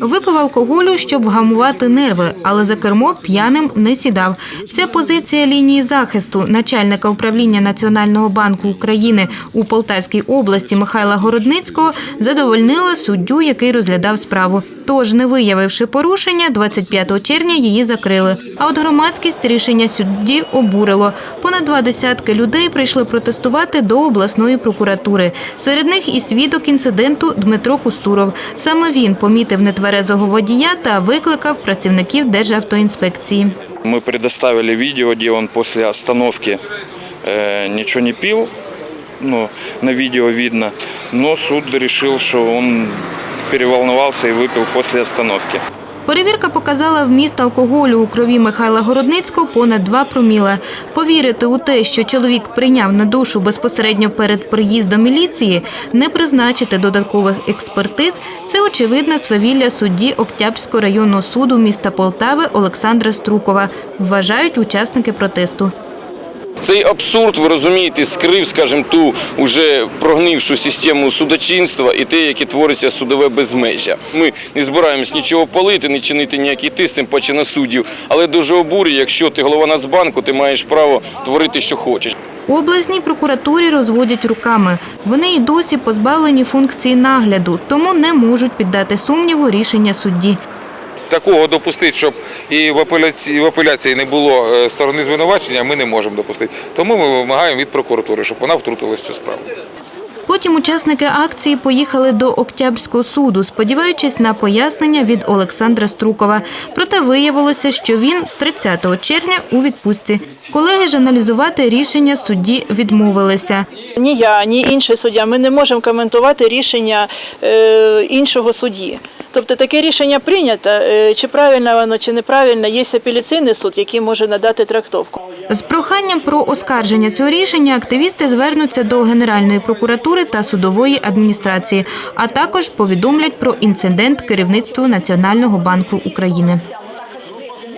Випив алкоголю, щоб вгамувати нерви, але за кермо п'яним не сідав. Це позиція лінії захисту начальника управління Національного банку України у Полтавській області Михайла Городницького задовольнила суддю, який розглядав справу. Тож, не виявивши порушення, 25 червня її закрили. А от громадськість рішення судді обурило. Понад два десятки людей прийшли протестувати до обласної прокуратури. Серед них і свідок інциденту Дмитро Кустуров. Саме він помітив нетверезого водія та викликав працівників Державтоінспекції. Мы предоставили видео, где он после остановки э, ничего не пил, ну, на видео видно, но суд решил, что он переволновался и выпил после остановки. Перевірка показала вміст алкоголю у крові Михайла Городницького понад 2 проміла. Повірити у те, що чоловік прийняв на душу безпосередньо перед приїздом міліції, не призначити додаткових експертиз – це очевидне свавілля судді Октябрського районного суду міста Полтави Олександра Струкова, вважають учасники протесту. Цей абсурд, ви розумієте, скрив, скажімо, ту уже прогнившу систему судочинства і те, яке твориться судове безмежжя. Ми не збираємось нічого палити, не чинити ніякий тиск, тим паче на суддів, але дуже обурює, якщо ти голова Нацбанку, ти маєш право творити, що хочеш. У обласній прокуратурі розводять руками. Вони й досі позбавлені функції нагляду, тому не можуть піддати сумніву рішення судді. Такого допустити, щоб і в апеляції, в апеляції не було е, сторони звинувачення, ми не можемо допустити. Тому ми вимагаємо від прокуратури, щоб вона втрутилась в цю справу. Потім учасники акції поїхали до Октябрського суду, сподіваючись на пояснення від Олександра Струкова. Проте виявилося, що він з 30 червня у відпустці. Колеги ж аналізувати рішення судді відмовилися. Ні я, ні інший суддя. Ми не можемо коментувати рішення е, іншого судді. Тобто таке рішення прийнято, е, чи правильно воно, чи неправильно, є апеляційний суд, який може надати трактовку. З проханням про оскарження цього рішення активісти звернуться до Генеральної прокуратури та судової адміністрації, а також повідомлять про інцидент керівництву Національного банку України.